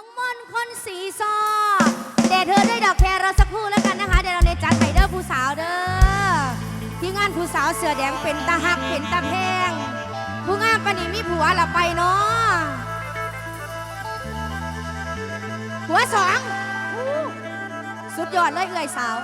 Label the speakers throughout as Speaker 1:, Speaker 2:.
Speaker 1: องมนคนสีซอเดทเธอได้ดอกแครอสักครู่แล้วกันนะคะ เดี๋ยวเราเลยจัดไห้เดอร์ผู้สาวเด้อที่งานผู้สาวเสือแดงเป็นตาหักเป็นตาแพง ผู้งามปนีมีผัวละไปเนาะผัวสองสุดยอดเลยเอื่อยสาว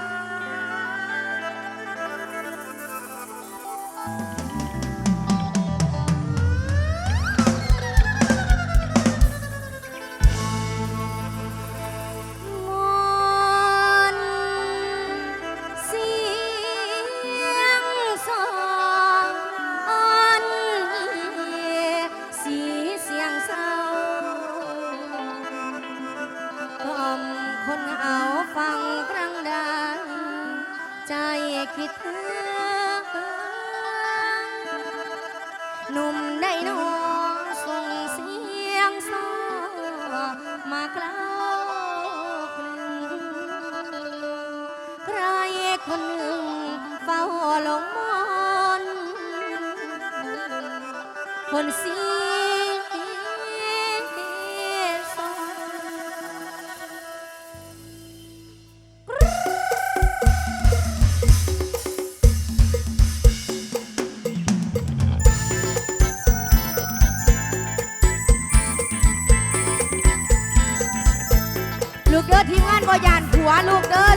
Speaker 1: ลูกเด้อ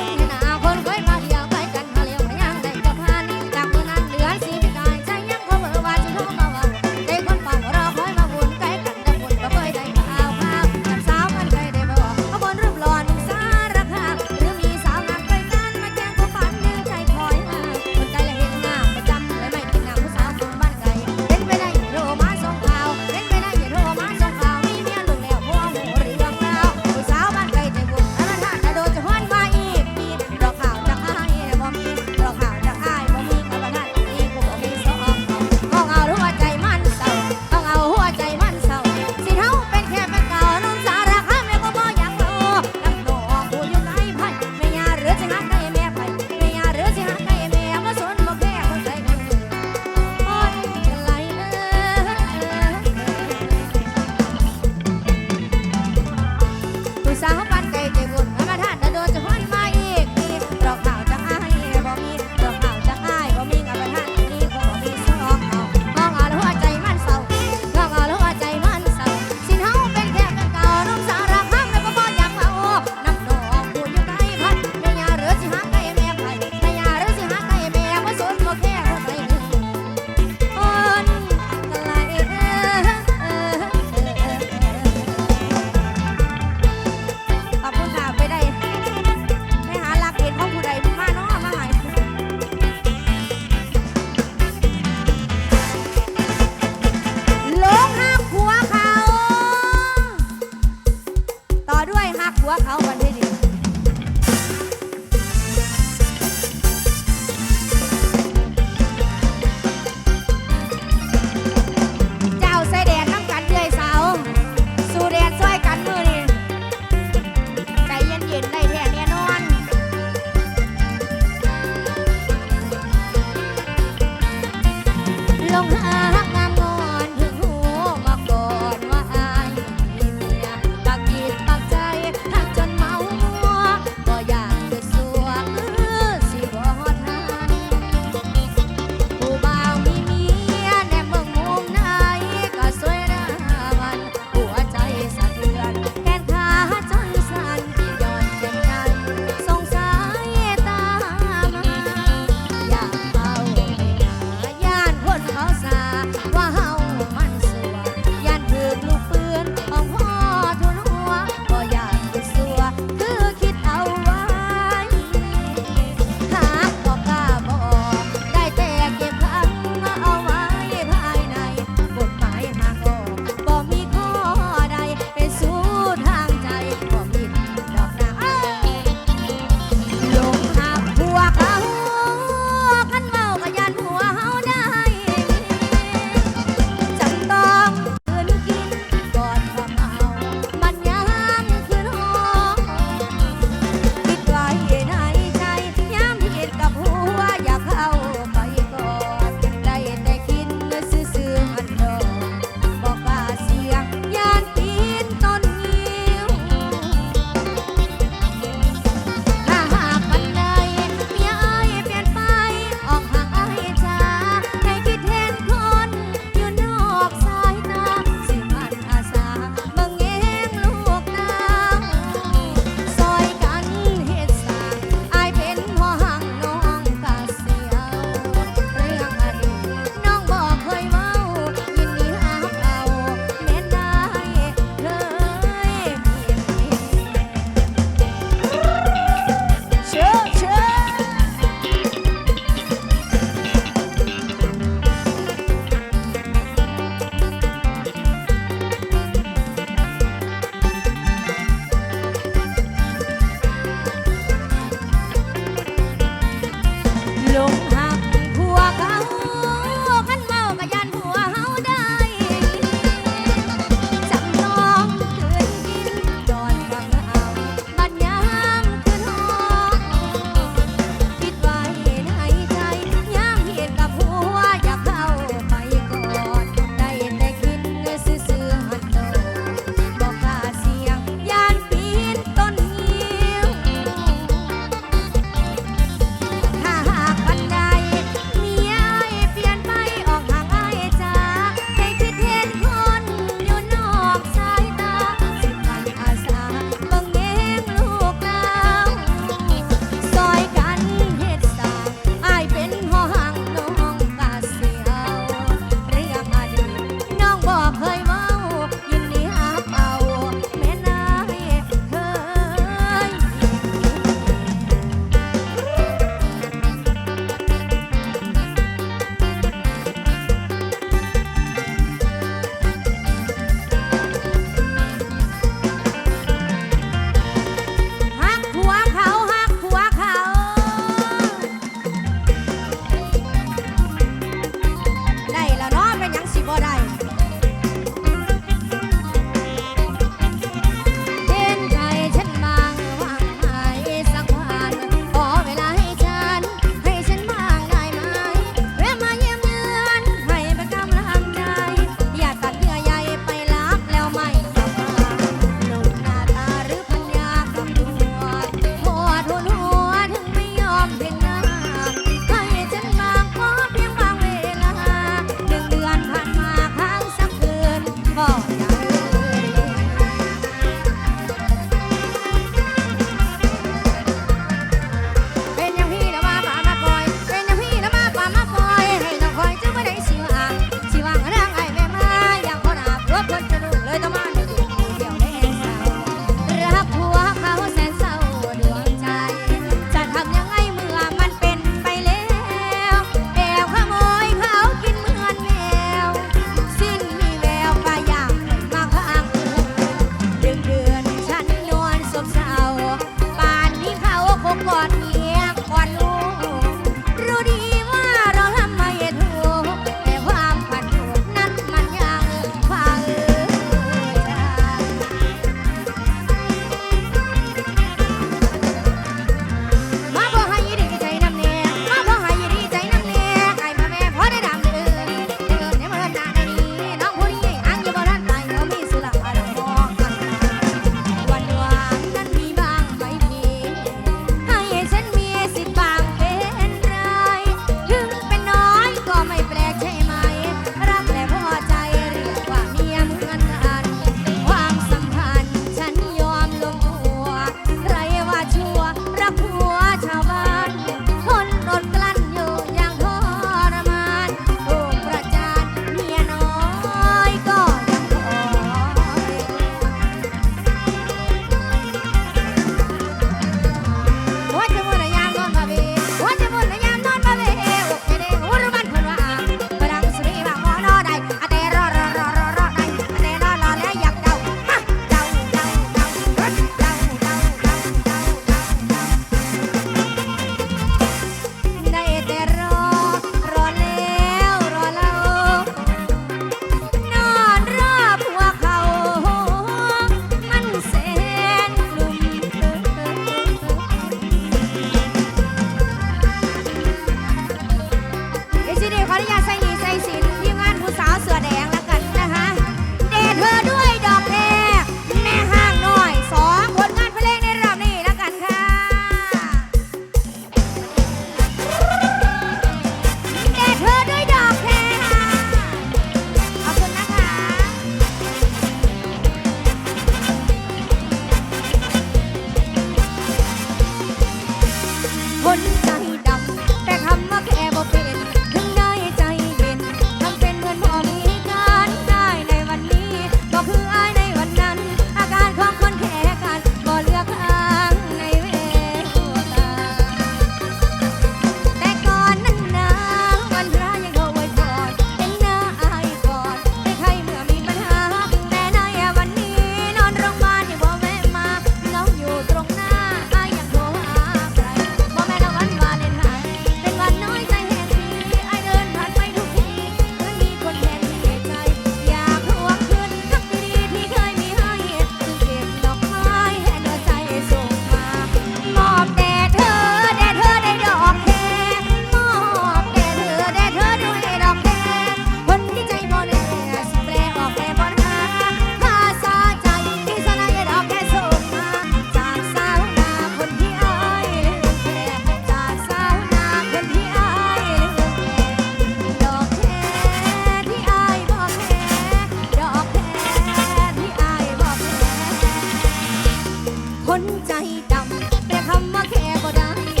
Speaker 1: ดำแต่คำว่าแค่บ่ได้